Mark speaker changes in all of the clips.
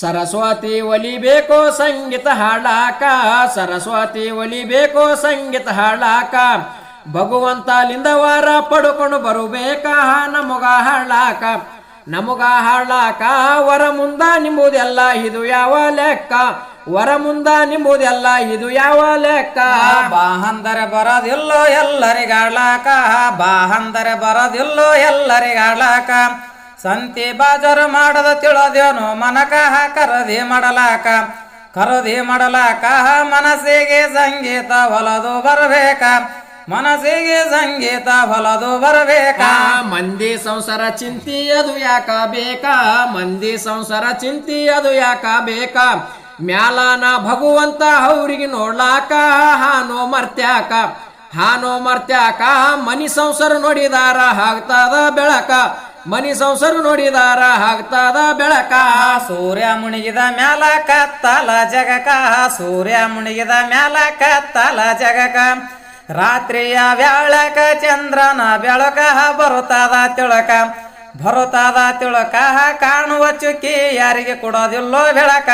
Speaker 1: ಸರಸ್ವತಿ ಒಲಿಬೇಕು ಸಂಗೀತ ಹಾಡಾಕ ಸರಸ್ವತಿ ಒಲಿಬೇಕು ಸಂಗೀತ ಹಾಡಾಕ ಭಗವಂತ ವಾರ ಪಡ್ಕೊಂಡು ಬರುಬೇಕ ನಮಗ ಹಾಡಾಕ ನಮಗ ಹಾಡಾಕ ವರ ಮುಂದ ನಿಂಬುದೆಲ್ಲ ಇದು ಯಾವ ಲೆಕ್ಕ? ವರ ಮುಂದ ನಿಂಬುದೆಲ್ಲ ಇದು ಯಾವ ಲೆಕ್ಕ?
Speaker 2: ಬಾಹಂದರೆ ಬರೋದಿಲ್ಲೋ ಎಲ್ಲರಿಗಾಡ್ಲಾಕ ಬಾಹಂದರೆ ಬರೋದಿಲ್ಲೋ ಎಲ್ಲರಿಗಾಡ್ಲಾಕ ಸಂತಿ ಬಾಜರು ಮಾಡದ ತಿಳೋದೇನು ಮನಕ ಕರದಿ ಮಾಡಲಾಕ. ಕರದಿ ಮಾಡಲಾಕ ಮನಸ್ಸಿಗೆ ಸಂಗೀತ ಹೊಲದು ಬರಬೇಕ. ಮನಸ್ಸಿಗೆ ಸಂಗೀತ ಹೊಲದು ಬರಬೇಕ.
Speaker 1: ಮಂದಿ ಸಂಸಾರ ಚಿಂತಿ ಅದು ಯಾಕ ಬೇಕಾ? ಮಂದಿ ಸಂಸಾರ ಚಿಂತಿ ಅದು ಯಾಕ ಬೇಕಾ? ಮ್ಯಾಲನ ಭಗವಂತ ಅವ್ರಿಗೆ ನೋಡ್ಲಾಕ ಹಾನೋ ಮರ್ತ್ಯಾಕ. ಹಾನೋ ಮರ್ತ್ಯಾಕ ಮನಿ ಸಂಸಾರ ನೋಡಿದಾರ ಹಾಕ್ತದ ಬೆಳಕ. ಮನಿ ಸಂಸಾರ ನೋಡಿದಾರ ಹಾಕ್ತದ ಬೆಳಕ.
Speaker 2: ಸೂರ್ಯ ಮುಣಿಗಿದ ಮ್ಯಾಲ ಕತ್ತಲ ಜಗಕ. ಸೂರ್ಯ ಮುಣಿಗಿದ ಮ್ಯಾಲ ಕತ್ತಲ ಜಗಕ. ರಾತ್ರಿಯ ವ್ಯಾಳಕ ಚಂದ್ರನ ಬೆಳಕ ಬರುತ್ತದ ತಿಳಕ. ಬರುತ್ತದ ತಿಳಕ ಕಾಣುವ ಚುಕ್ಕಿ ಯಾರಿಗೆ ಕೊಡೋದಿಲ್ಲೋ ಬೆಳಕ.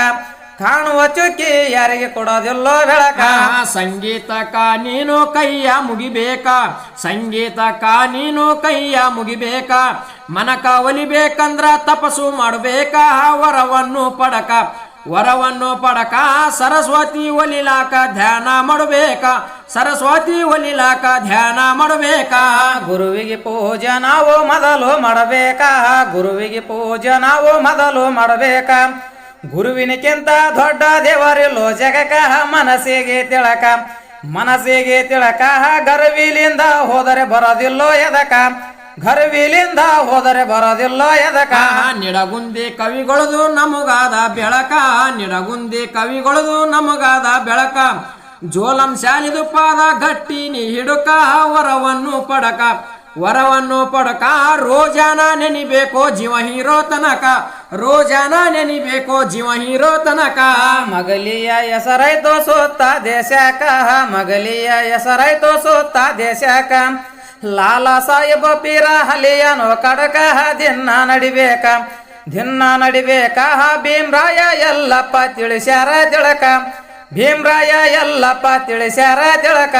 Speaker 2: ಕಾಣುವ ಚುಕ್ಕಿ ಯಾರಿಗೆ ಕೊಡೋದಿಲ್ಲೋ ಬೆಳಕ.
Speaker 1: ಸಂಗೀತಕ ನೀನು ಕೈಯ ಮುಗಿಬೇಕ? ಸಂಗೀತಕ ನೀನು ಕೈಯ ಮುಗಿಬೇಕ? ಮನಕ ಒಲಿಬೇಕಂದ್ರ ತಪಸ್ಸು ಮಾಡಬೇಕ? ವರವನ್ನು ಪಡಕ. ವರವನ್ನು ಪಡಕ ಸರಸ್ವತಿ ಒಲಿಲಾಕ ಧ್ಯಾನ ಮಾಡಬೇಕ? ಸರಸ್ವತಿ ಒಲಿಲಾಕ ಧ್ಯಾನ ಮಾಡಬೇಕ?
Speaker 2: ಗುರುವಿಗೆ ಪೂಜೆ ನಾವು ಮೊದಲು ಮಾಡಬೇಕ? ಗುರುವಿಗೆ ಪೂಜೆ ನಾವು ಮೊದಲು ಮಾಡಬೇಕ? ಗುರುವಿನಕ್ಕಿಂತ ದೊಡ್ಡ ದೇವರಿಲ್ಲೋ ಜಗಕ, ಮನಸ್ಸಿಗೆ ತಿಳಕ. ಮನಸ್ಸಿಗೆ ತಿಳಕ, ಗರ್ವಿಲಿಂದ ಹೋದರೆ ಬರೋದಿಲ್ಲೋ ಎದಕ? ಗರ್ವಿಲಿಂದ ಹೋದರೆ ಬರೋದಿಲ್ಲೋ ಎದಕ?
Speaker 1: ನಿಡಗುಂದಿ ಕವಿಗಳದು ನಮಗಾದ ಬೆಳಕ. ನಿಡಗುಂದಿ ಕವಿಗಳದು ನಮಗಾದ ಬೆಳಕ. ಜೋಲಂ ಶಾಲಿದು ಪಾದ ಗಟ್ಟಿ ನೀ ಹಿಡುಕ, ವರವನ್ನು ಪಡಕ. ವರವನ್ನು ಪಡಕ, ರೋಜಾನ ನೆನಿಬೇಕೋ ಜೀವ ಹೀರೋ ತನಕ, ರೋಜಾನ ನೆನಿಬೇಕೋ ಜೀವ ಹೀರೋ ತನಕ.
Speaker 2: ಮಗಲಿಯ ಹೆಸರಾಯ್ತೋ ಸೋತ ದೇಶಕ, ಮಗಲಿಯ ಹೆಸರಾಯ್ತೋ ಸೋತ ದೇಶಕ. ಲಾಲ ಸಾಹೇಬ ಪೀರ ಹಲಿಯನೋ ಕಡಕ, ದಿನ್ನ ನಡಿಬೇಕ ದಿನ್ನ ನಡಿಬೇಕ. ಭೀಮ್ರಾಯ ಎಲ್ಲಪ್ಪ ತಿಳಿಸ್ಯಾರ ತಿಳಕ, ಭೀಮ್ರಾಯ ಎಲ್ಲಪ್ಪ ತಿಳಿಸ್ಯಾರ ತಿಳಕ.